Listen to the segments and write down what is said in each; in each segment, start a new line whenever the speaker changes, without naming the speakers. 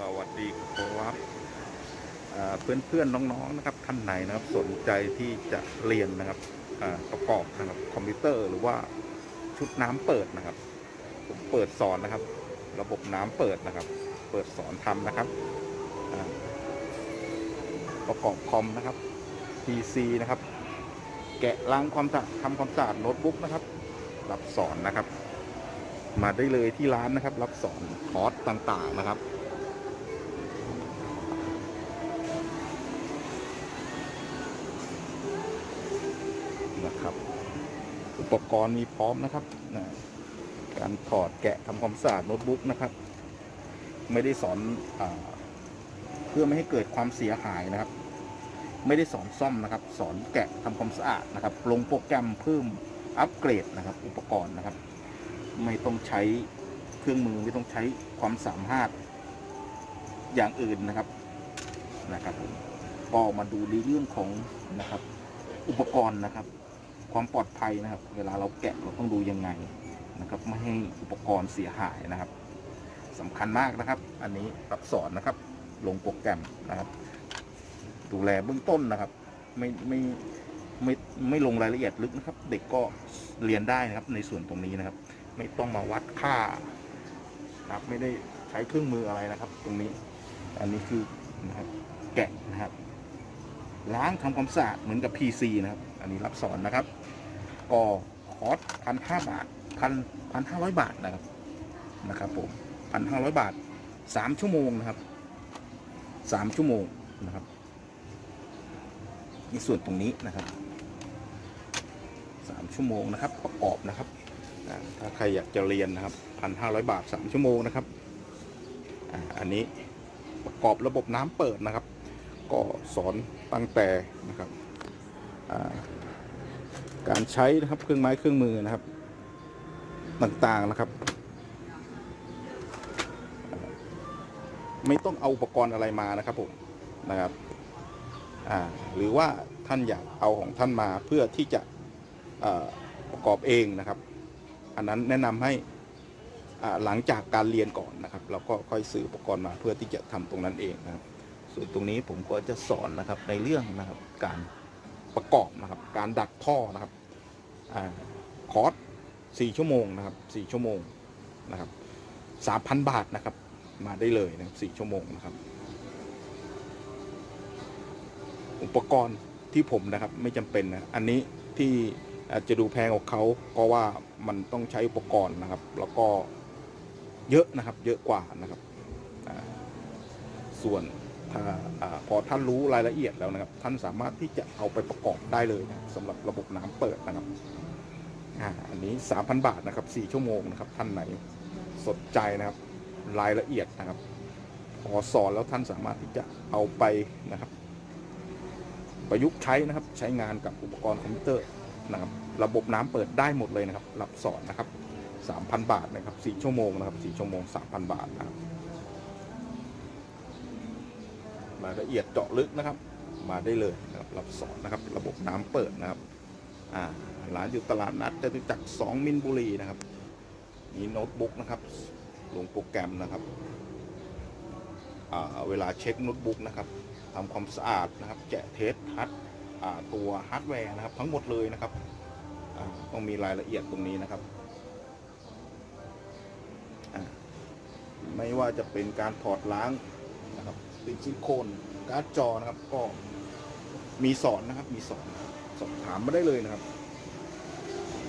สวัสดีครับเพื่อนเพื่อนน้องๆนะครับท่านไหนนะครับสนใจที่จะเรียนนะครับประกอบนะครับคอมพิวเตอร์หรือว่าชุดน้ำเปิดนะครับ ผมเปิดสอนนะครับ ระบบน้ำเปิดนะครับ เปิดสอนทำนะครับประกอบคอมนะครับ PC นะครับ แกะล้างความสะอาดทำความสะอาดโน้ตบุ๊กนะครับ รับสอนนะครับ มาได้เลยที่ร้านนะครับ รับสอนคอร์สต่างๆนะครับ อุ ปรณ์มีพร้อมนะครับนะการถอดแกะทำความสะอาดโน้ตบุ๊กนะครับ ไม่ได้สอนอเพื่อไม่ให้เกิดความเสียหายนะครับ ไม่ได้สอนซ่อมนะครับ สอนแกะทำความสะอาดนะครับ ลงโปรแกรมเพิ่มอัปเกรดนะครับ อุปกรณ์นะครับ ไม่ต้องใช้เครื่องมือไม่ต้องใช้ความสามารถอย่างอื่นนะครับนะครับผมก็มาดูในเรื่องของนะครับ อุปกรณ์นะครับ ความปลอดภัยนะครับ เวลาเราแกะเราต้องดูยังไงนะครับ ไม่ให้อุปกรณ์เสียหายนะครับสำคัญมากนะครับ อันนี้รับสอนนะครับ ลงโปรแกรมนะครับ ดูแลเบื้องต้นนะครับ ไม่ไม่ไม่ไม่ลงรายละเอียดลึกนะครับ เด็กก็เรียนได้นะครับ ในส่วนตรงนี้นะครับ ไม่ต้องมาวัดค่านะครับไม่ได้ใช้เครื่องมืออะไรนะครับ ตรงนี้ อันนี้คือนะครับแกะนะครับ ล้างทำความสะอาดเหมือนกับ PC นะครับ อันนี้รับสอนนะครับ ก็คอร์สพันห้าบาทพันพันห้าร้อยบาทนะครับนะครับผมพันห้าร้อยบาทสามชั่วโมงนะครับสามชั่วโมงนะครับในส่วนตรงนี้นะครับสามชั่วโมงนะครับประกอบนะครับถ้าใครอยากจะเรียนนะครับพันห้าร้อยบาทสามชั่วโมงนะครับอันนี้ประกอบระบบน้ำเปิดนะครับ ก็สอนตั้งแต่นะครับ การใช้นะครับเครื่องไม้เครื่องมือนะครับ ต่างๆนะครับ ไม่ต้องเอาอุปกรณ์อะไรมานะครับผมนะครับหรือว่าท่านอยากเอาของท่านมาเพื่อที่จะประกอบเองนะครับ อันนั้นแนะนำให้หลังจากการเรียนก่อนนะครับ เราก็ค่อยซื้ออุปกรณ์มาเพื่อที่จะทำตรงนั้นเองนะครับ ส่วนตรงนี้ผมก็จะสอนนะครับในเรื่องนะครับการ ประกอบนะครับ การดัดท่อนะครับอคอร์สสี่ชั่วโมงนะครับสี่ชั่วโมงนะครับสามพันบาทนะครับ มาได้เลยนะครับสี่ชั่วโมงนะครับ อุปกรณ์ที่ผมนะครับไม่จำเป็นนะอันนี้ที่อาจจะดูแพงกว่าเขาก็ว่ามันต้องใช้อุปกรณ์นะครับ แล้วก็เยอะนะครับ เยอะกว่านะครับส่วน ถ้าอพอท่านรู้รายละเอียดแล้วนะครับ ท่านสามารถที่จะเอาไปประกอบได้เลยนะสำหรับระบบน้ำเปิดนะครับอันนี้ 3,000 บาทนะครับ 4 ชั่วโมงนะครับ ท่านไหนสนใจนะครับ รายละเอียดนะครับพอสอนแล้วท่านสามารถที่จะเอาไปนะครับ ประยุกต์ใช้นะครับใช้งานกับอุปกรณ์คอมพิวเตอร์นะครับ ระบบน้ำเปิดได้หมดเลยนะครับ รับสอนนะครับ 3,000 บาทนะครับ 4 ชั่วโมงนะครับ 4 ชั่วโมง 3,000 บาทนะครับ รายละเอียดเจาะลึกนะครับ มาได้เลยนะครับรับสอนนะครับ ระบบน้ำเปิดนะครับอ่าร้านอยู่ตลาดนัดจตุจักร2มินบุรีนะครับมีโน้ตบุ๊กนะครับ ลงโปรแกรมนะครับอ่าเวลาเช็คโน้ตบุ๊กนะครับทำความสะอาดนะครับ แกะเทสฮัดอ่าตัวฮาร์ดแวร์นะครับ ทั้งหมดเลยนะครับอ่าต้องมีรายละเอียดตรงนี้นะครับ ไม่ว่าจะเป็นการถอดล้าง นะครับเป็นซิลิโคนการ์ดจอนะครับ ก็มีสอนนะครับ มีสอนสอบถามมาได้เลยนะครับ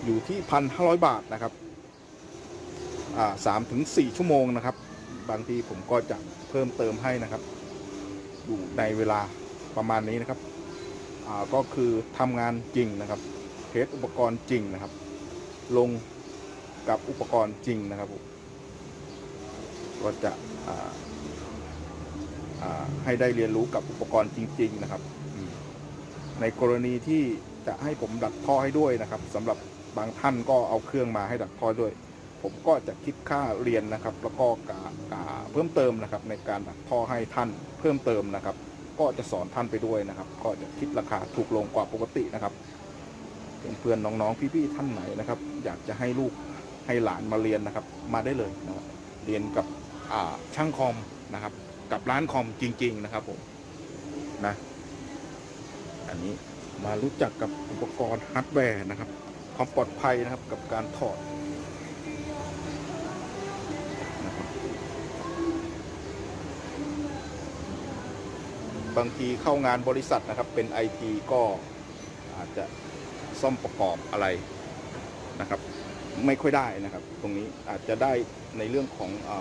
อยู่ที่พันห้าร้อยบาทนะครับอ่าสามถึงสี่ชั่วโมงนะครับ บางทีผมก็จะเพิ่มเติมให้นะครับ อยู่ในเวลาประมาณนี้นะครับอ่าก็คือทำงานจริงนะครับ เทสอุปกรณ์จริงนะครับ ลงกับอุปกรณ์จริงนะครับผมก็จะอ่า ให้ได้เรียนรู้กับอุปกรณ์จริง ๆ นะครับอืมในกรณีที่จะให้ผมดัดท่อให้ด้วยนะครับสำหรับบางท่านก็เอาเครื่องมาให้ดัดท่อด้วย ผมก็จะคิดค่าเรียนนะครับ แล้วก็กากาเพิ่มเติมนะครับ ในการดัดท่อให้ท่านเพิ่มเติมนะครับ ก็จะสอนท่านไปด้วยนะครับ ก็จะคิดราคาถูกลงกว่าปกตินะครับเพื่อนๆน้องๆพี่ๆท่านไหนนะครับ อยากจะให้ลูกให้หลานมาเรียนนะครับ มาได้เลยนะครับเรียนกับอ่าช่างคอมนะครับ กับร้านคอมจริง ๆ นะครับผมนะ อันนี้มารู้จักกับอุปกรณ์ฮาร์ดแวร์นะครับ ความปลอดภัยนะครับกับการถอดบางทีเข้างานบริษัทนะครับ เป็นไอทีก็อาจจะซ่อมประกอบอะไรนะครับ ไม่ค่อยได้นะครับ ตรงนี้อาจจะได้ในเรื่องของอ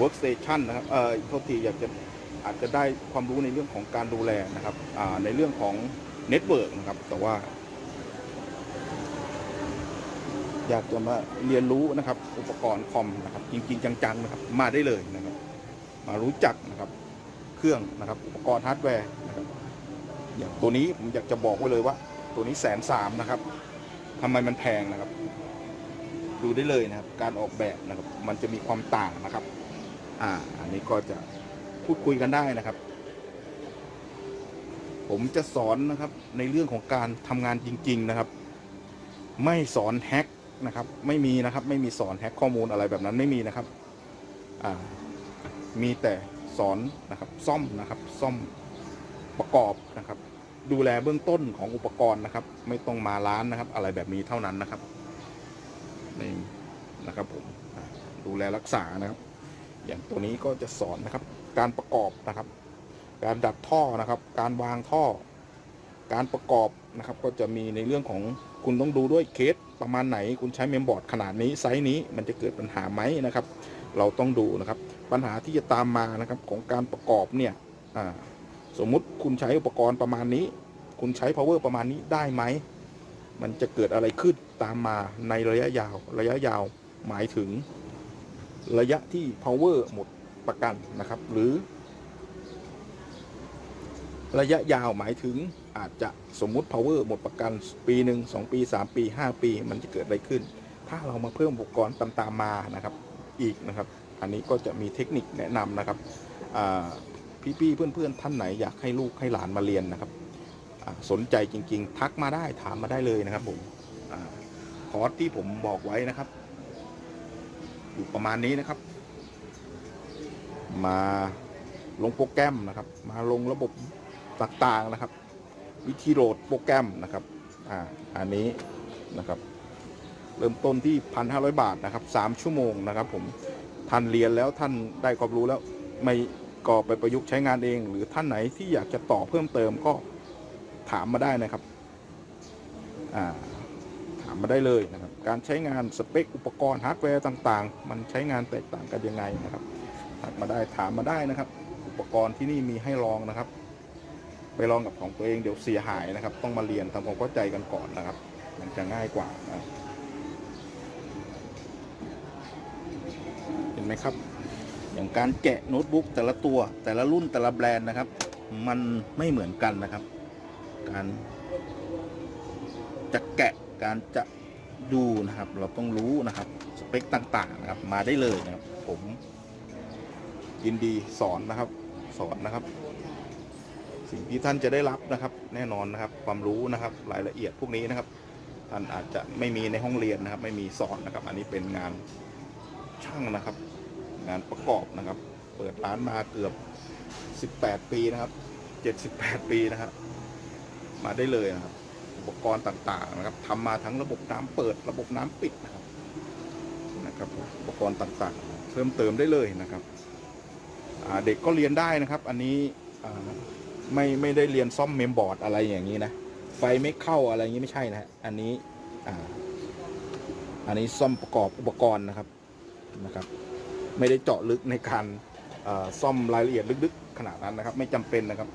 workstation นะครับเอ่อโทษทีอยากจะอาจจะได้ความรู้ในเรื่องของการดูแลนะครับอ่าในเรื่องของเน็ตเวิร์กนะครับ แต่ว่า อยากจะมาเรียนรู้นะครับ อุปกรณ์คอมนะครับ จริง ๆ จังๆนะครับ มาได้เลยนะครับ มารู้จักนะครับ เครื่องนะครับ อุปกรณ์ฮาร์ดแวร์นะครับ อย่างตัวนี้ผมอยากจะบอกไว้เลยว่า ตัวนี้แสนสามนะครับทำไมมันแพงนะครับ ดูได้เลยนะครับ การออกแบบนะครับ มันจะมีความต่างนะครับ อ่า อันนี้ก็จะพูดคุยกันได้นะครับ ผมจะสอนนะครับในเรื่องของการทำงานจริง ๆนะครับ ไม่สอนแฮกนะครับ ไม่มีนะครับ ไม่มีสอนแฮกข้อมูลอะไรแบบนั้นไม่มีนะครับ อ่า มีแต่สอนนะครับ ซ่อมนะครับ ซ่อมประกอบนะครับ ดูแลเบื้องต้นของอุปกรณ์นะครับ ไม่ต้องมาร้านนะครับ อะไรแบบนี้เท่านั้นนะครับนี่นะครับผมดูแลรักษานะครับ อย่างตัวนี้ก็จะสอนนะครับ การประกอบนะครับ การดัดท่อนะครับ การวางท่อ การประกอบนะครับ ก็จะมีในเรื่องของคุณต้องดูด้วยเคสประมาณไหน คุณใช้เมมบอร์ดขนาดนี้ไซส์นี้มันจะเกิดปัญหาไหมนะครับ เราต้องดูนะครับ ปัญหาที่จะตามมานะครับของการประกอบเนี่ยสมมุติคุณใช้อุปกรณ์ประมาณนี้ คุณใช้ power ประมาณนี้ได้ไหมมันจะเกิดอะไรขึ้นตามมาในระยะยาว ระยะยาวหมายถึง ระยะที่ power หมดประกันนะครับ หรือ ระยะยาวหมายถึงอาจจะสมมุติ power หมดประกัน ปีหนึ่งสองปีสามปีห้าปี มันจะเกิดอะไรขึ้น ถ้าเรามาเพิ่มอุปกรณ์ตามตามๆมานะครับ อีกนะครับ อันนี้ก็จะมีเทคนิคแนะนำนะครับอ่พี่ๆเพื่อนๆท่านไหนอยากให้ลูกให้หลานมาเรียนนะครับสนใจจริง ๆ ทักมาได้ถามมาได้เลยนะครับผมอคอร์สที่ผมบอกไว้นะครับ อยู่ประมาณนี้นะครับ มาลงโปรแกรมนะครับ มาลงระบบต่างๆนะครับ วิธีโหลดโปรแกรมนะครับอ่าอันนี้นะครับ เริ่มต้นที่ 1,500 บาทนะครับ 3 ชั่วโมงนะครับผมท่านเรียนแล้วท่านได้ความรู้แล้วไม่ก็ไปประยุกต์ใช้งานเอง หรือท่านไหนที่อยากจะต่อเพิ่มเติมก็ถามมาได้นะครับอ่าามมาได้เลยนะครับ การใช้งานสเปคอุปกรณ์ฮาร์ดแวร์ต่างๆ มันใช้งานแตกต่างกันยังไงนะครับทักมาได้ถามมาได้นะครับ อุปกรณ์ที่นี่มีให้ลองนะครับ ไปลองกับของตัวเองเดี๋ยวเสียหายนะครับ ต้องมาเรียนทำความเข้าใจกันก่อนนะครับ มันจะง่ายกว่านะเห็นไหมครับ อย่างการแกะโน้ตบุ๊กแต่ละตัวแต่ละรุ่นแต่ละแบรนด์นะครับ มันไม่เหมือนกันนะครับ การจะแกะ การจะดูนะครับ เราต้องรู้นะครับสเปคต่างๆนะครับ มาได้เลยนะครับ ผมยินดีสอนนะครับ สอนนะครับ สิ่งที่ท่านจะได้รับนะครับ แน่นอนนะครับ ความรู้นะครับ รายละเอียดพวกนี้นะครับ ท่านอาจจะไม่มีในห้องเรียนนะครับ ไม่มีสอนนะครับ อันนี้เป็นงานช่างนะครับ งานประกอบนะครับ เปิดร้านมาเกือบ 18 ปีนะครับ 78 ปีนะครับมาได้เลยนะครับ ปกรณ์ต่างๆนะครับทำมาทั้งระบบน้ำเปิดระบบน้ำปิดนะครับนะครับอุปกรณ์ต่างๆ เพิ่มเติมได้เลยนะครับเด็กก็เรียนได้นะครับ อันนี้ไม่ไม่ได้เรียนซ่อมเมมบอร์ดอะไรอย่างนี้นะไฟไม่เข้าอะไรอย่างนี้ไม่ใช่นะอันนี้อ,าอันนี้ซ่อมประกอบอุปกรณ์นะครับนะครับ ไม่ได้เจาะลึกในการซ่อมรายละเอียดลึกๆ ขนาดนั้นนะครับ ไม่จำเป็นนะครับ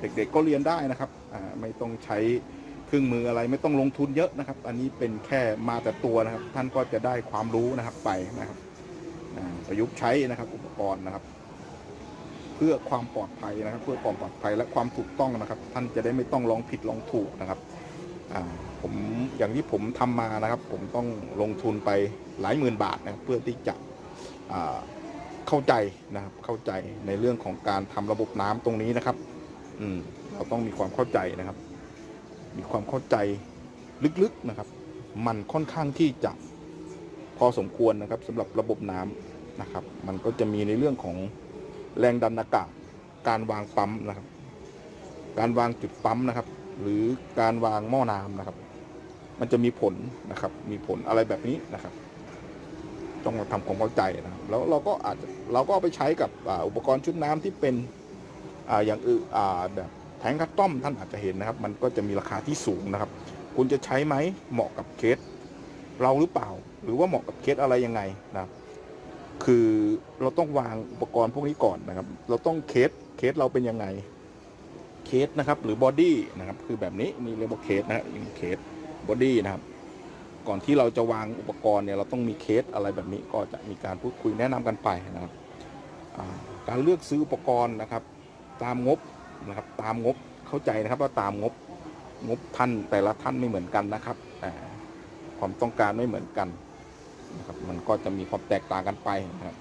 เด็กๆก็เรียนได้นะครับไม่ต้องใช้ รื่องมืออะไรไม่ต้องลงทุนเยอะนะครับ อันนี้เป็นแค่มาแต่ตัวนะครับ ท่านก็จะได้ความรู้นะครับไปนะครับประยุกต์ใช้นะครับอุปกรณ์นะครับ เพื่อความปลอดภัยนะครับ เพื่อความปลอดภัยและความถูกต้องนะครับ ท่านจะได้ไม่ต้องลองผิดลองถูกนะครับผมอย่างที่ผมทำมานะครับ ผมต้องลงทุนไปหลายหมื่นบาทนะครับ เพื่อที่จะเข้าใจนะครับเข้าใจในเรื่องของการทำระบบน้ำตรงนี้นะครับ อืมเราต้องมีความเข้าใจนะครับ มีความเข้าใจลึกๆนะครับ มันค่อนข้างที่จะพอสมควรนะครับสำหรับระบบน้ำนะครับ มันก็จะมีในเรื่องของแรงดันอากาศการวางปั๊มนะครับ การวางจุดปั๊มนะครับ หรือการวางหม้อน้ำนะครับ มันจะมีผลนะครับ มีผลอะไรแบบนี้นะครับ ต้องทำความเข้าใจนะครับ แล้วเราก็อาจจะเราก็เอาไปใช้กับอุปกรณ์ชุดน้ำที่เป็นออย่างอื่นอ่าแบบ แทงคัสตอมท่านอาจจะเห็นนะครับ มันก็จะมีราคาที่สูงนะครับ คุณจะใช้ไหมเหมาะกับเคสเราหรือเปล่า หรือว่าเหมาะกับเคสอะไรยังไงนะครับ คือเราต้องวางอุปกรณ์พวกนี้ก่อนนะครับ เราต้องเคสเคสเราเป็นยังไงเคสนะครับ หรือบอดี้นะครับ คือแบบนี้นี่เรียกว่าเคสนะครับเคสบอดี้นะครับ ก่อนที่เราจะวางอุปกรณ์เนี่ยเราต้องมีเคสอะไรแบบนี้ก็จะมีการพูดคุยแนะนำกันไปนะครับการเลือกซื้ออุปกรณ์นะครับ ตามงบ นะครับ ตามงบเข้าใจนะครับว่าตามงบงบท่านแต่ละท่านไม่เหมือนกันนะครับอ่ความต้องการไม่เหมือนกันนะครับมันก็จะมีความแตกต่างกันไปนะครับ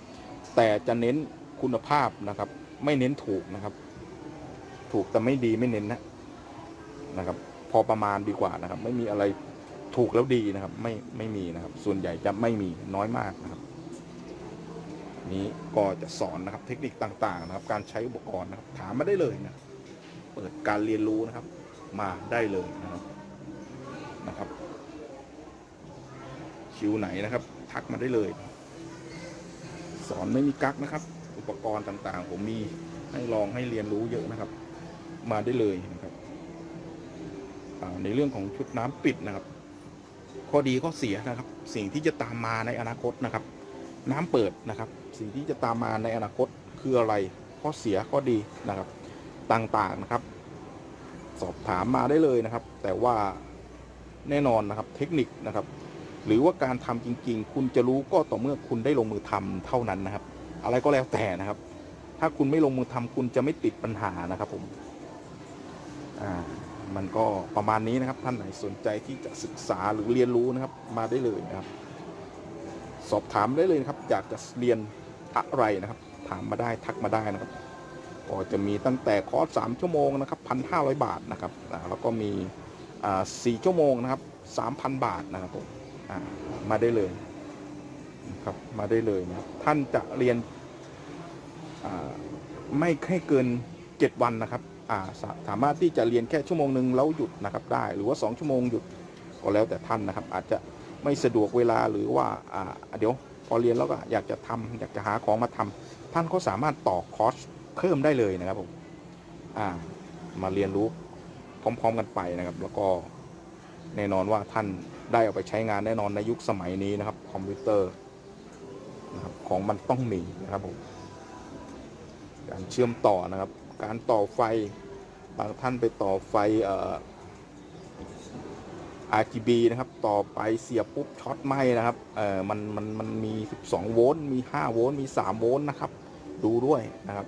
แต่จะเน้นคุณภาพนะครับ ไม่เน้นถูกนะครับ ถูกแต่ไม่ดีไม่เน้นนะนะครับ พอประมาณดีกว่านะครับ ไม่มีอะไรถูกแล้วดีนะครับ ไม่ไม่มีนะครับ ส่วนใหญ่จะไม่มีน้อยมากนะครับ นี้ก็จะสอนนะครับ เทคนิคต่างๆ นะครับ การใช้อุปกรณ์นะครับ ถามมาได้เลยนะ เปิดการเรียนรู้นะครับ มาได้เลยนะครับนะครับ คิวไหนนะครับ ทักมาได้เลย สอนไม่มีกักนะครับ อุปกรณ์ต่างๆ ผมมีให้ลองให้เรียนรู้เยอะนะครับ มาได้เลยนะครับในเรื่องของชุดน้ำปิดนะครับ ข้อดีข้อเสียนะครับ สิ่งที่จะตามมาในอนาคตนะครับ น้ำเปิดนะครับ สิ่งที่จะตามมาในอนาคตคืออะไร ข้อเสียข้อดีนะครับ ต่างๆนะครับ สอบถามมาได้เลยนะครับ แต่ว่าแน่นอนนะครับเทคนิคนะครับ หรือว่าการทำจริง ๆ คุณจะรู้ก็ต่อเมื่อคุณได้ลงมือทำเท่านั้นนะครับ อะไรก็แล้วแต่นะครับ ถ้าคุณไม่ลงมือทำคุณจะไม่ติดปัญหานะครับผมอ่ามันก็ประมาณนี้นะครับท่านไหนสนใจที่จะศึกษาหรือเรียนรู้นะครับ มาได้เลยนะครับ สอบถามได้เลยนะครับ อยากจะเรียนอะไรนะครับ ถามมาได้ทักมาได้นะครับ ก็จะมีตั้งแต่คอร์สสามชั่วโมงนะครับพันห้าร้อยบาทนะครับแล้วก็มีสี่ชั่วโมงนะครับสามพันบาทนะครับผมมาได้เลยนะครับมาได้เลยนะท่านจะเรียนไม่ให้เกินเจ็ดวันนะครับสาสามารถที่จะเรียนแค่ชั่วโมงหนึ่งแล้วหยุดนะครับได้หรือว่าสองชั่วโมงหยุดก็แล้วแต่ท่านนะครับ อาจจะไม่สะดวกเวลาหรือว่าอ่าเดี๋ยวพอเรียนแล้วก็อยากจะทำอยากจะหาของมาทำท่านก็สามารถต่อคอร์ส เพิ่มได้เลยนะครับผมอ่ามาเรียนรู้พร้อม ๆ กันไปนะครับ แล้วก็แน่นอนว่าท่านได้เอาไปใช้งานแน่นอนในยุคสมัยนี้นะครับ คอมพิวเตอร์นะครับของมันต้องมีนะครับผมการเชื่อมต่อนะครับ การต่อไฟบางท่านไปต่อไฟเอ่อ RGB นะครับ ต่อไปเสียบปุ๊บช็อตไหมนะครับ เอ่อมันมันมันมี 12 โวลต์ มี 5 โวลต์ มี 3 โวลต์นะครับ ดูด้วยนะครับ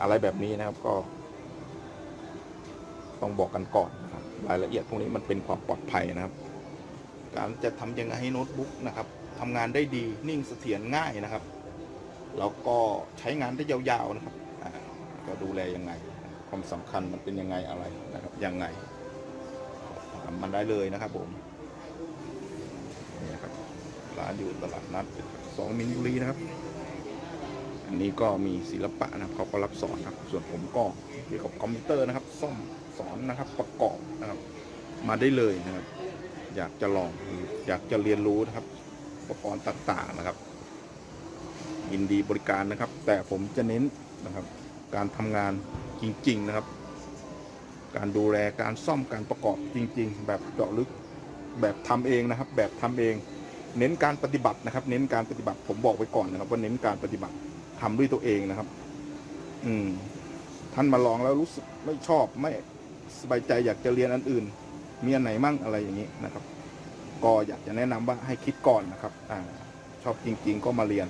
อะไรแบบนี้นะครับก็ ต้องบอกกันก่อนนะครับรายละเอียดพวกนี้มันเป็นความปลอดภัยนะครับ การจะทำยังไงให้โน้ตบุ๊กนะครับทำงานได้ดีนิ่งเสถียรง่ายนะครับแล้วก็ใช้งานได้ยาวๆนะครับก็ดูแลยังไง ความสำคัญมันเป็นยังไงอะไรนะครับยังไงถามมันได้เลยนะครับผมนี่นะครับร้านอยู่ตลาดนัดสองมินบุรีนะครับ อันนี้ก็มีศิลปะนะครับเขาก็รับสอนนะครับ ส่วนผมก็เกี่ยวกับคอมพิวเตอร์นะครับ ซ่อมสอนนะครับประกอบนะครับ มาได้เลยนะครับ อยากจะลองอยากจะเรียนรู้นะครับอุปกรณ์ต่างๆนะครับ ยินดีบริการนะครับ แต่ผมจะเน้นนะครับ การทำงานจริง ๆนะครับ การดูแลการซ่อมการประกอบจริง ๆ แบบเจาะลึกแบบทำเองนะครับ แบบทำเอง เน้นการปฏิบัตินะครับ เน้นการปฏิบัติผมบอกไว้ก่อนนะครับว่าเน้นการปฏิบัติ ทำด้วยตัวเองนะครับ อืม ท่านมาลองแล้วรู้สึกไม่ชอบไม่สบายใจอยากจะเรียนอันอื่น มีอันไหนมั่งอะไรอย่างนี้นะครับ ก็อยากจะแนะนำว่าให้คิดก่อนนะครับ อ่า ชอบจริง ๆ ก็มาเรียน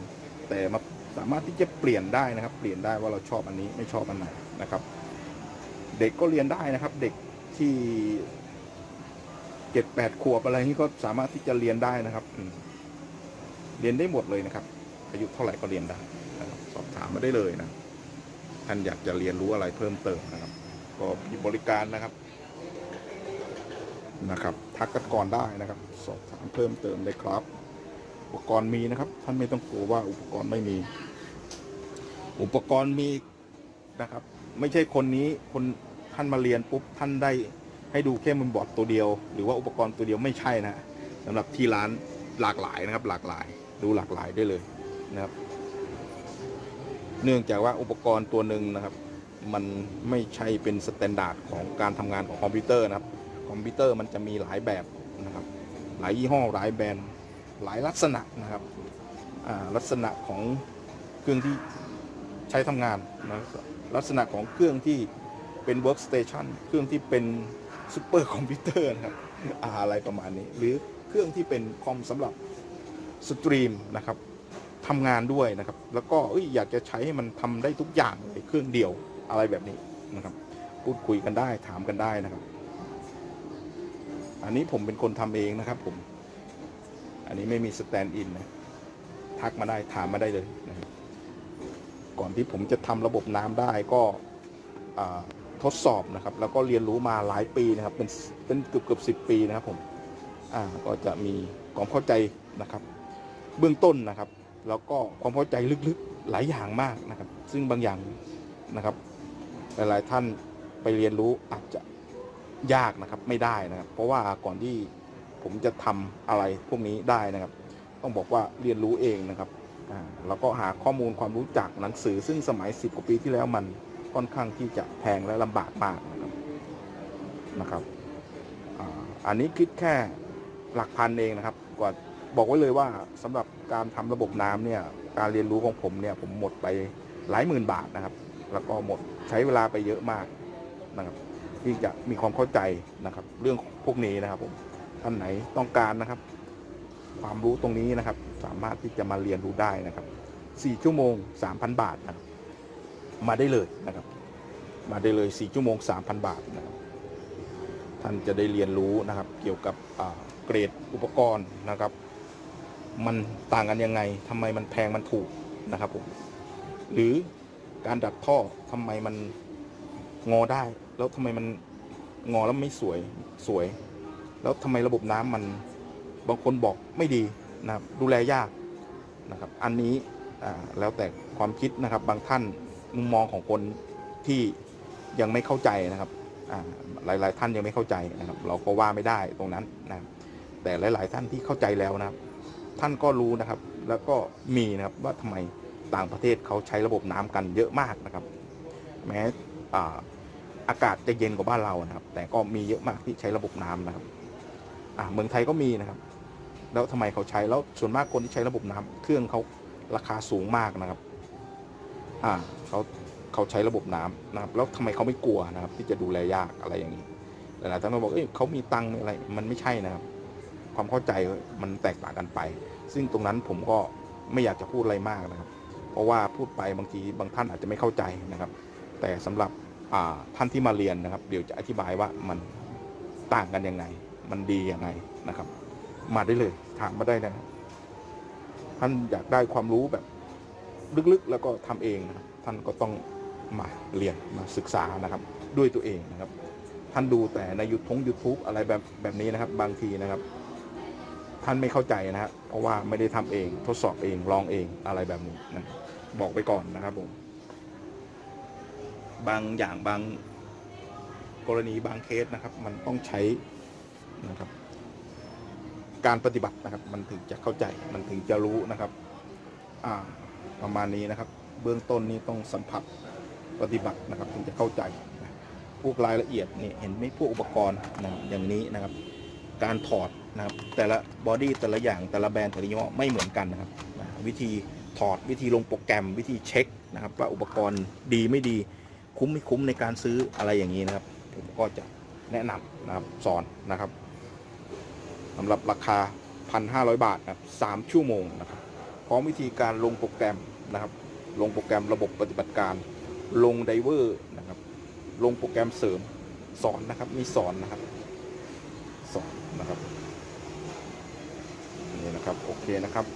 แต่มาสามารถที่จะเปลี่ยนได้นะครับ เปลี่ยนได้ว่าเราชอบอันนี้ไม่ชอบอันไหนนะครับ เด็กก็เรียนได้นะครับ เด็กที่เจ็ดแปดขวบอะไรนี้ก็สามารถที่จะเรียนได้นะครับเรียนได้หมดเลยนะครับ อายุเท่าไหร่ก็เรียนได้ ถามมาได้เลยนะ ท่านอยากจะเรียนรู้อะไรเพิ่มเติมนะครับ ก็มีบริการนะครับนะครับ ทักกันก่อนได้นะครับ สอบถามเพิ่มเติมได้ครับ อุปกรณ์มีนะครับ ท่านไม่ต้องกลัวว่าอุปกรณ์ไม่มี อุปกรณ์มีนะครับ ไม่ใช่คนนี้คนท่านมาเรียนปุ๊บท่านได้ให้ดูแค่มันบอร์ดตัวเดียว หรือว่าอุปกรณ์ตัวเดียวไม่ใช่นะสำหรับที่ร้านหลากหลายนะครับ หลากหลาย ดูหลากหลายได้เลยนะครับ เนื่องจากว่าอุปกรณ์ตัวหนึ่งนะครับ มันไม่ใช่เป็นสแตนดาร์ดของการทำงานของคอมพิวเตอร์นะครับ คอมพิวเตอร์มันจะมีหลายแบบนะครับ หลายยี่ห้อหลายแบรนด์หลายลักษณะนะครับลักษณะของเครื่องที่ใช้ทำงานนะลักษณะของเครื่องที่เป็นเวิร์กสเตชันเครื่องที่เป็นซูเปอร์คอมพิวเตอร์นะครับอ่าอะไรประมาณนี้ หรือเครื่องที่เป็นคอมสำหรับสตรีมนะครับ ทำงานด้วยนะครับ แล้วก็อยากจะใช้ให้มันทำได้ทุกอย่างเลยเครื่องเดียวอะไรแบบนี้นะครับ พูดคุยกันได้ถามกันได้นะครับ อันนี้ผมเป็นคนทำเองนะครับ ผม อันนี้ไม่มีสแตนด์อินนะทักมาได้ถามมาได้เลยนะครับก่อนที่ผมจะทำระบบน้ำได้ก็ทดสอบนะครับ แล้วก็เรียนรู้มาหลายปีนะครับ เป็นเป็นเกือบเกือบสิปีนะครับผมอ่าก็จะมีความเข้าใจนะครับ เบื้องต้นนะครับ แล้วก็ความเข้าใจลึกๆหลายอย่างมากนะครับ ซึ่งบางอย่างนะครับ หลายๆท่านไปเรียนรู้อาจจะยากนะครับไม่ได้นะครับ เพราะว่าก่อนที่ผมจะทำอะไรพวกนี้ได้นะครับ ต้องบอกว่าเรียนรู้เองนะครับแล้วก็หาข้อมูลความรู้จากหนังสือ ซึ่งสมัย 10 กว่าปีที่แล้วมันค่อนข้างที่จะแพงและลำบากมากนะครับนะครับอันนี้คิดแค่หลักพันเองนะครับกว่าบอกไว้เลยว่าสำหรับ การทำระบบน้ำเนี่ยการเรียนรู้ของผมเนี่ยผมหมดไปหลายหมื่นบาทนะครับ แล้วก็หมดใช้เวลาไปเยอะมากนะครับที่จะมีความเข้าใจนะครับ เรื่องพวกนี้นะครับผมท่านไหนต้องการนะครับ ความรู้ตรงนี้นะครับ สามารถที่จะมาเรียนรู้ได้นะครับ4ชั่วโมง 3,000 บาทนะครับมาได้เลยนะครับ มาได้เลย4ชั่วโมง 3,000 บาทนะครับท่านจะได้เรียนรู้นะครับ เกี่ยวกับเกรดอุปกรณ์นะครับ มันต่างกันยังไงทำไมมันแพงมันถูกนะครับผมหรือการดัดท่อทำไมมันงอได้ แล้วทำไมมันงอแล้วไม่สวยสวย แล้วทำไมระบบน้ำมันบางคนบอกไม่ดีนะครับ ดูแลยากนะครับ อันนี้แล้วแต่ความคิดนะครับ บางท่านมุมมองของคนที่ยังไม่เข้าใจนะครับอ่าหลาย ๆ ท่านยังไม่เข้าใจนะครับ เราก็ว่าไม่ได้ตรงนั้นนะแต่หลาย ๆ ท่านที่เข้าใจแล้วนะครับ ท่านก็รู้นะครับ แล้วก็มีนะครับว่าทำไมต่างประเทศเขาใช้ระบบน้ำกันเยอะมากนะครับ แม้อาอากาศจะเย็นกว่าบ้านเรานะครับ แต่ก็มีเยอะมากที่ใช้ระบบน้ำนะครับเมืองไทยก็มีนะครับ แล้วทำไมเขาใช้แล้วส่วนมากคนที่ใช้ระบบน้ำเครื่องเขาราคาสูงมากนะครับเขาเขาใช้ระบบน้ำนะครับ แล้วทำไมเขาไม่กลัวนะครับ ที่จะดูแลยากอะไรอย่างนี้หลายๆท่านก็บอกเอ้ยเขามีตังค์อะไรมันไม่ใช่นะครับ ความเข้าใจมันแตกต่างกันไป ซึ่งตรงนั้นผมก็ไม่อยากจะพูดอะไรมากนะครับ เพราะว่าพูดไปบางทีบางท่านอาจจะไม่เข้าใจนะครับ แต่สำหรับท่านที่มาเรียนนะครับ เดี๋ยวจะอธิบายว่ามันต่างกันยังไง มันดียังไงนะครับ มาได้เลยถามมาได้นะครับท่านอยากได้ความรู้แบบลึกๆแล้วก็ทำเองนะครับท่านก็ต้องมาเรียนมาศึกษานะครับ ด้วยตัวเองนะครับ ท่านดูแต่ในยูทงยูทูบอะไรแบบแบบนี้นะครับ บางทีนะครับ ท่านไม่เข้าใจนะครับเพราะว่าไม่ได้ทำเองทดสอบเองลองเองอะไรแบบนี้นะบอกไปก่อนนะครับผมบางอย่างบางกรณีบางเคสนะครับ มันต้องใช้นะครับ การปฏิบัตินะครับ มันถึงจะเข้าใจมันถึงจะรู้นะครับ อ่าประมาณนี้นะครับ เบื้องต้นนี้ต้องสัมผัสปฏิบัตินะครับ ถึงจะเข้าใจพวกรายละเอียดนี่เห็นไหมพวกอุปกรณ์นะอย่างนี้นะครับ การถอด นะครับ แต่ละบอดี้แต่ละอย่างแต่ละแบรนด์แต่ละยี่ห้อไม่เหมือนกันนะครับนะวิธีถอดวิธีลงโปรแกรม วิธีเช็คนะครับว่าอุปกรณ์ดีไม่ดีคุ้มไม่คุ้มในการซื้ออะไรอย่างนี้นะครับ ผมก็จะแนะนำนะครับสอนนะครับสำหรับราคา 1,500 บาทนะครับ3ชั่วโมงนะครับพร้อมวิธีการลงโปรแกรมนะครับ ลงโปรแกรมระบบปฏิบัติการ ลงไดเวอร์นะครับ ลงโปรแกรมเสริมสอนนะครับ มีสอนนะครับ สอนนะครับ เคนะครับ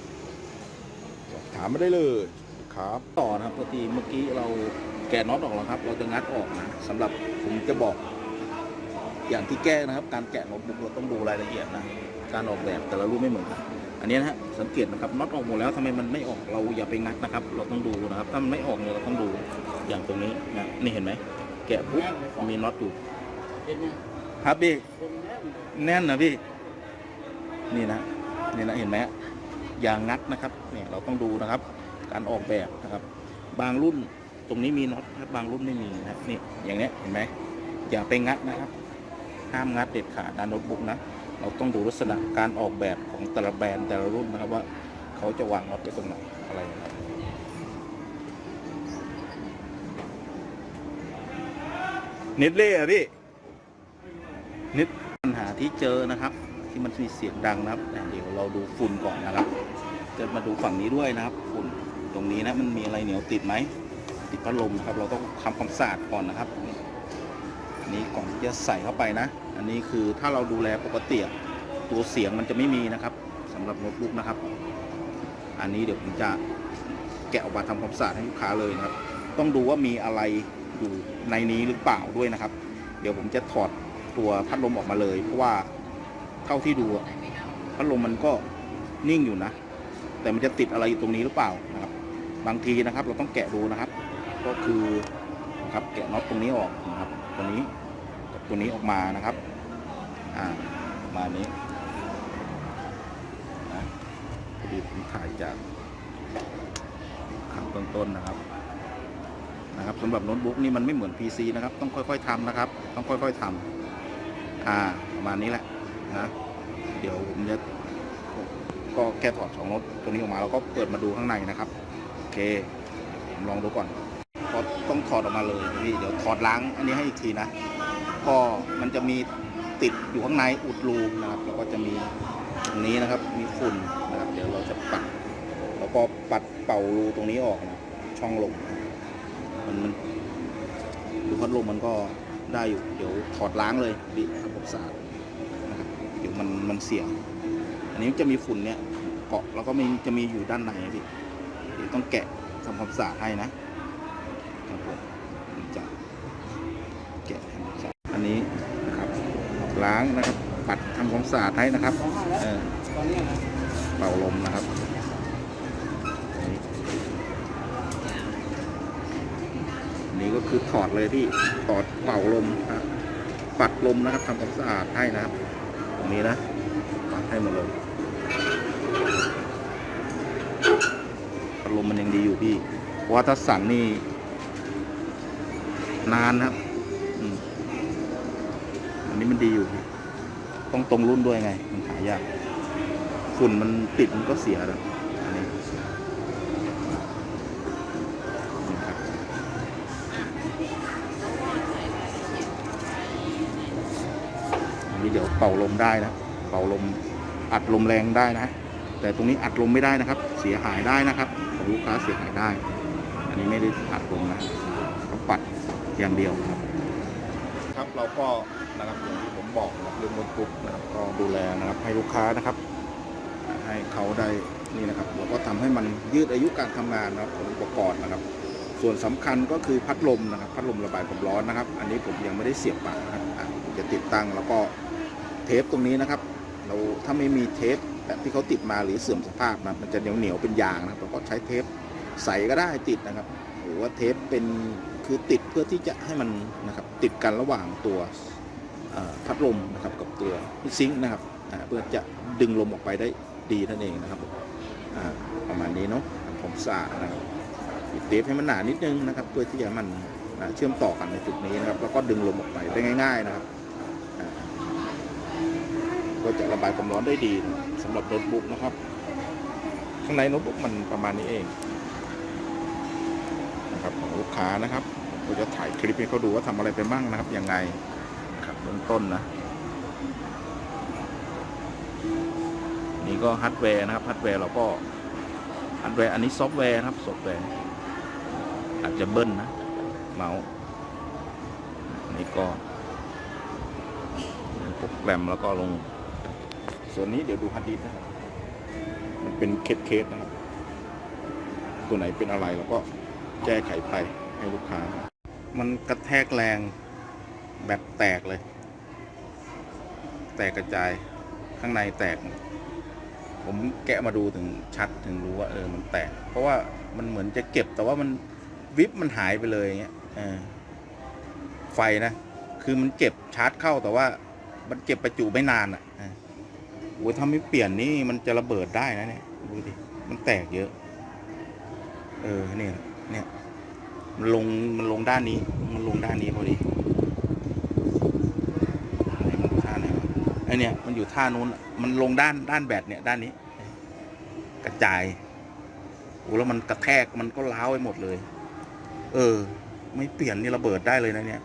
สอบถามมาได้เลยครับต่อนะครับปกติเมื่อกี้เราแกะน็อตออกแล้วครับ เราจะงัดออกนะสำหรับผมจะบอก อย่างที่แก้นะครับ การแกะโน้ตบุกเราต้องดูรายละเอียดนะการออกแบบแต่ละรูปไม่เหมือนกันอันนี้นะฮะสังเกตนะครับน็อตออกหมดแล้วทำไมมันไม่ออกเราอย่าไปงัดนะครับ เราต้องดูนะครับ ถ้ามันไม่ออกเนี่ยเราต้องดูอย่างตรงนี้นะนี่เห็นไหมแกะปุ๊บมีน็อตอยู่ครับพี่แน่นนะพี่นี่นะนี่นะเห็นไหมฮะ ยางงัดนะครับเนี่ยเราต้องดูนะครับ การออกแบบนะครับ บางรุ่นตรงนี้มีน็อตครับบางรุ่นไม่มีนะครับนี่อย่างเนี้ยเห็นไหมอย่าไปงัดนะครับห้ามงัดเด็ดขาดด้านโน้ตบุ๊กนะเราต้องดูลักษณะการออกแบบของแต่ละแบรนด์แต่ละรุ่นนะครับว่าเขาจะวางน็อตไว้ตรงไหนอะไรนะครับเน็ตเล่อะพี่เน็ตปัญหาที่เจอนะครับ ที่มันมีเสียงดังนะครับเดี๋ยวเราดูฝุ่นก่อนนะครับ จะมาดูฝั่งนี้ด้วยนะครับฝุ่นตรงนี้นะมันมีอะไรเหนียวติดไหมติดพัดลมนะครับ เราต้องทำความสะอาดก่อนนะครับอันนี้ก่อนที่จะใส่เข้าไปนะ อันนี้คือถ้าเราดูแลปกติตัวเสียงมันจะไม่มีนะครับสำหรับโน้ตบุ๊กนะครับ อันนี้เดี๋ยวผมจะแกะออกมาทำความสะอาดให้ลูกค้าเลยนะครับ ต้องดูว่ามีอะไรอยู่ในนี้หรือเปล่าด้วยนะครับ เดี๋ยวผมจะถอดตัวพัดลมออกมาเลย เพราะว่าเท่าที่ดูพัดลมมันก็นิ่งอยู่นะ แต่มันจะติดอะไรอยู่ตรงนี้หรือเปล่านะครับ บางทีนะครับ เราต้องแกะดูนะครับ ก็คือนะครับแกะน็อตตรงนี้ออกนะครับตัวนี้กับตัวนี้ออกมานะครับอ่าประมาณนี้นะพอดีผมถ่ายจากขั้นต้นๆนะครับนะครับสำหรับโน้ตบุ๊กนี่มันไม่เหมือน PC นะครับ ต้องค่อยๆทำนะครับ ต้องค่อยๆทำอ่าประมาณนี้แหละนะเดี๋ยวผมจะ ก็แค่ถอดสองโน้ตตัวนี้ออกมาแล้วก็เปิดมาดูข้างในนะครับโอเคผมลองดูก่อนก็ต้องถอดออกมาเลยพี่เดี๋ยวถอดล้างอันนี้ให้อีกทีนะก็มันจะมีติดอยู่ข้างในอุดรูนะครับ แล้วก็จะมีตรงนี้นะครับ มีฝุ่นนะครับ เดี๋ยวเราจะปัด แล้วก็ปัดเป่ารูตรงนี้ออกนะช่องลมมันมันดูพัดลมมันก็ได้อยู่ เดี๋ยวถอดล้างเลยดิทำความสะอาดนะครับเดี๋ยวมันมันเสียง อันนี้จะมีฝุ่นเนี่ยเกาะแล้วก็มีจะมีอยู่ด้านในพี่เดี๋ยวต้องแกะทำความสะอาดให้นะครับผมจะแกะทำความสะอาดอันนี้นะครับล้างนะครับ ปัดทำความสะอาดให้นะครับเออเป่าลมนะครับอันนี้ก็คือถอดเลยพี่ถอดเป่าลมนะครับปัดลมนะครับทำความสะอาดให้นะครับ ตรงนี้นะปัดให้หมดเลย ปัดลมมันยังดีอยู่พี่ว่าถ้าสั่นนี่ นานนะครับอันนี้มันดีอยู่พี่ต้องตรงรุ่นด้วยไง มันหายากฝุ่นมันติดมันก็เสียแล้วอันนี้อันนี้เดี๋ยวเป่าลมได้นะ เป่าลมอัดลมแรงได้นะ แต่ตรงนี้อัดลมไม่ได้นะครับ เสียหายได้นะครับของลูกค้าเสียหายได้ อันนี้ไม่ได้อัดลมนะต้องปัดอย่างเดียวครับครับเราก็นะครับอย่างที่ผมบอกนะครับเรื่องโน้ตบุ๊กนะครับก็ดูแลนะครับให้ลูกค้านะครับ ให้เขาได้นี่นะครับเราก็ทำให้มันยืดอายุการทำงานนะครับของอุปกรณ์นะครับ ส่วนสำคัญก็คือพัดลมนะครับ พัดลมระบายความร้อนนะครับ อันนี้ผมยังไม่ได้เสียบปลั๊กนะครับจะติดตั้งแล้วก็เทปตรงนี้นะครับ เราถ้าไม่มีเทปแบบที่เขาติดมาหรือเสื่อมสภาพนมันจะเหนียวเหนียวๆเป็นยางนะครับเราก็ใช้เทปใสก็ได้ติดนะครับ หรือว่าเทปเป็นคือติดเพื่อที่จะให้มันนะครับติดกันระหว่างตัวพัดลมนะครับกับตัวซิงค์นะครับเพื่อจะดึงลมออกไปได้ดีนั่นเองนะครับประมาณนี้เนาะทำความสะอาดนะครับปิดเทปให้มันหนานิดนึงนะครับ เพื่อที่จะมันเชื่อมต่อกันในจุดนี้นะครับแล้วก็ดึงลมออกไปได้ง่าย ๆ นะครับ ก็จะระบายความร้อนได้ดีสำหรับโน้ตบุ๊กนะครับ ข้างในโน้ตบุ๊กมันประมาณนี้เองนะครับของลูกค้านะครับเราจะถ่ายคลิปให้เขาดูว่าทำอะไรไปบ้างนะครับยังไงครับเบื้องต้นนะนี่ก็ฮาร์ดแวร์นะครับฮาร์ดแวร์เราก็ฮาร์ดแวร์อันนี้ซอฟต์แวร์นะครับซอฟต์แวร์อาจจะเบิ้ลนะ เมาส์นนี้ก็โปรแกรมแล้วก็ลง ส่วนนี้เดี๋ยวดูฮาร์ดดิสนะครับ มันเป็นเคสเคสนะครับ ตัวไหนเป็นอะไรเราก็แก้ไขไปให้ลูกค้า มันกระแทกแรงแบบแตกเลย แตกกระจายข้างในแตก ผมแกะมาดูถึงชัดถึงรู้ว่าเออมันแตก เพราะว่ามันเหมือนจะเก็บแต่ว่ามันวิบมันหายไปเลยอย่างเงี้ยเออไฟนะ คือมันเก็บชาร์จเข้าแต่ว่ามันเก็บประจุไม่นานอะ โอ้ยถ้าไม่เปลี่ยนนี่มันจะระเบิดได้นะเนี่ยดูดิมันแตกเยอะ เออเนี่ยเนี่ยมันลงมันลงด้านนี้ มันลงด้านนี้พอดีไหนมันอยู่ท่าไหนวะไอเนี่ยมันอยู่ท่านู้นมันลงด้านด้านแบตเนี่ยด้านนี้ กระจายโอ้แล้วมันกระแทกมันก็ล้าวไปหมดเลย เออ ไม่เปลี่ยนนี่ระเบิดได้เลยนะเนี่ย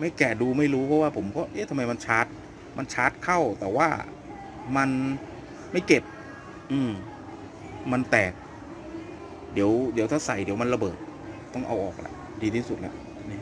ไม่แกะดูไม่รู้เพราะว่าผมก็เอ๊ะทำไมมันชาร์จ มันชาร์จเข้าแต่ว่า มันไม่เก็บ อืม มันแตก เดี๋ยว เดี๋ยวถ้าใส่เดี๋ยวมันระเบิด ต้องเอาออกแหละดีที่สุดแล้วนี่